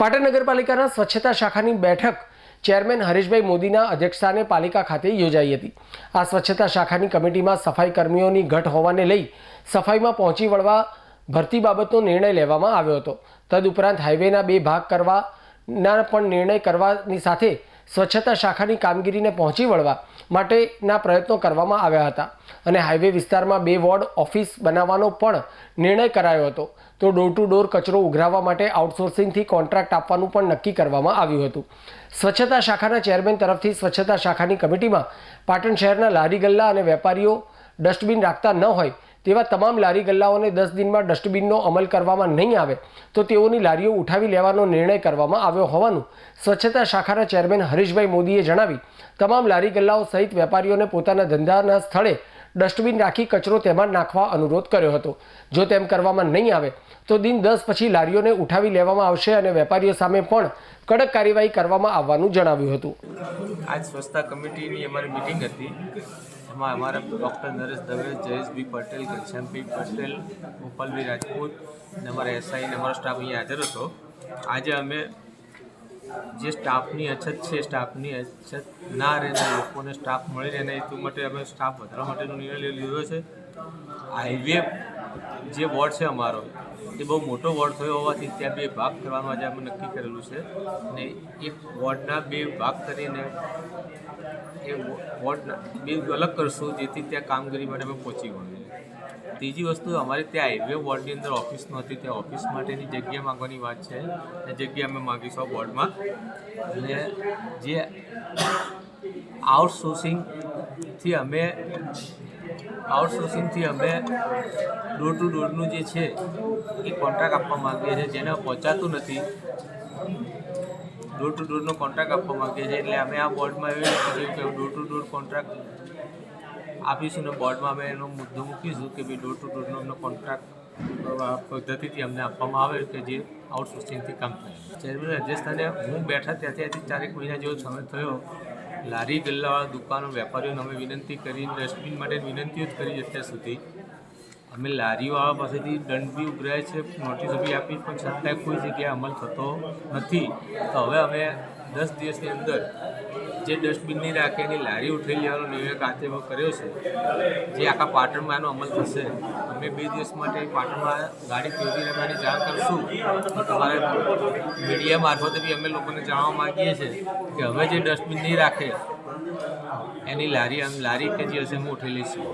પાટણ નગરપાલિકાના સ્વચ્છતા શાખાની બેઠક ચેરમેન હરીશભાઈ મોદીના અધ્યક્ષસ્થાને પાલિકા ખાતે યોજાઈ હતી. આ સ્વચ્છતા શાખાની કમિટીમાં સફાઈ કર્મીઓની ઘટ હોવાને લઈ સફાઈમાં પહોંચી વળવા ભરતી બાબતનો નિર્ણય લેવામાં આવ્યો હતો. તદુપરાંત હાઈવેના બે ભાગ કરવાના પણ નિર્ણય કરવાની સાથે સ્વચ્છતા શાખાની કામગીરીને પહોંચી વળવા માટેના પ્રયત્નો કરવામાં આવ્યા હતા અને હાઈવે વિસ્તારમાં બે વોર્ડ ઓફિસ બનાવવાનો પણ નિર્ણય કરાયો હતો. તો ડોર ટુ ડોર કચરો ઉઘરાવવા માટે આઉટસોર્સિંગથી કોન્ટ્રાક્ટ આપવાનું પણ નક્કી કરવામાં આવ્યું હતું. સ્વચ્છતા શાખાના ચેરમેન તરફથી સ્વચ્છતા શાખાની કમિટીમાં પાટણ શહેરના લારી ગલ્લા અને વેપારીઓ ડસ્ટબિન રાખતા ન હોય તેવા તમામ લારી ગલ્લાઓને દસ દિનમાં ડસ્ટબિનનો અમલ કરવામાં નહીં આવે, તો તેઓની લારીઓ ઉઠાવી લેવાનો નિર્ણય કરવામાં આવ્યો હોવાનું સ્વચ્છતા શાખાના ચેરમેન હરીશભાઈ મોદીએ જણાવી. તમામ લારી ગલ્લાઓ સહિત વેપારીઓને પોતાના ધંધાના સ્થળે ડસ્ટબિન રાખી કચરો તેમાં નાખવા અનુરોધ કર્યો હતો. જો તેમ કરવામાં નહીં આવે, તો દિન દસ પછી લારીઓને ઉઠાવી લેવામાં આવશે અને વેપારીઓ સામે પણ કડક કાર્યવાહી કરવામાં આવવાનું જણાવ્યું હતું. આજ સ્વચ્છતા કમિટીની અમારી મિટિંગ હતી. એમાં અમારા ડૉક્ટર નરેશ દવે જયેશભાઈ પટેલ ઘનશ્યામભાઈ પટેલ ગોપાલભાઈ રાજપૂત અને અમારા એસઆઈ અમારો સ્ટાફ અહીંયા હાજર હતો. આજે અમે જે સ્ટાફની અછત છે સ્ટાફની અછત ના રહે લોકોને સ્ટાફ મળી રહે ને એ હેતુ માટે અમે સ્ટાફ વધારવા માટેનો નિર્ણય લીધો છે. હાઈવે જે વોર્ડ છે અમારો એ બહુ મોટો વોર્ડ થયો હોવાથી ત્યાં બે ભાગ કરવાનું આજે અમે નક્કી કરેલું છે. અને એક વોર્ડના બે ભાગ કરીને એ વોર્ડના બે અલગ કરશું, જેથી ત્યાં કામગીરી માટે અમે પહોંચી વળીએ ત્રીજી વસ્તુ, અમારે ત્યાં હાઈવે વોર્ડની અંદર ઓફિસ નહોતી, ત્યાં ઓફિસ માટેની જગ્યા માંગવાની વાત છે. એ જગ્યા અમે માગીશું વોર્ડમાં અને જે આઉટસોર્સિંગથી અમે આઉટસોર્સિંગથી અમે ડોર ટુ ડોરનું જે છે, એ કોન્ટ્રાક્ટ આપવા માગીએ છીએ, જેને પહોંચાતું નથી. ડોર ટુ ડોરનો કોન્ટ્રાક્ટ આપવા માગીએ છીએ, એટલે અમે આ બોર્ડમાં એવી કર્યું કે ડોર ટુ ડોર કોન્ટ્રાક્ટ આપીશું ને બોર્ડમાં અમે એનો મુદ્દો મૂકીશું કે ભાઈ ડોર ટુ ડોરનો અમને કોન્ટ્રાક્ટ પદ્ધતિથી અમને આપવામાં આવે કે જે આઉટસોર્સિંગથી કામ થાય. ચેરમેન અધ્યક્ષસ્થાને હું બેઠા ત્યાંથી ચારેક મહિના જેવો સમય થયો. લારી ગલ્લાવાળા દુકાનો વેપારીઓને અમે વિનંતી કરી ડસ્ટબિન માટે વિનંતીઓ જ કરી અત્યાર સુધી. અમે લારીવાળા પાસેથી દંડ બી ઉઘરાય છે, નોટિસ બી આપી, પણ છતાંય કોઈ જગ્યાએ અમલ થતો નથી. તો હવે અમે દસ દિવસની અંદર જે ડસ્ટબિનની રાખે એની લારી ઉઠાઈ લેવાનો નિર્ણય એવો કર્યો છે, જે આખા પાટણમાં એનો અમલ થશે. અમે બે દિવસ માટે પાટણમાં ગાડી ફેરવી રાખવાની જાણ કરશું. તમારે મીડિયા મારફતે બી અમે લોકોને જાણવા માગીએ છીએ કે હવે જે ડસ્ટબિન નહીં રાખે, એની લારી લારી કે જે હશે હું ઉઠી લઈશું.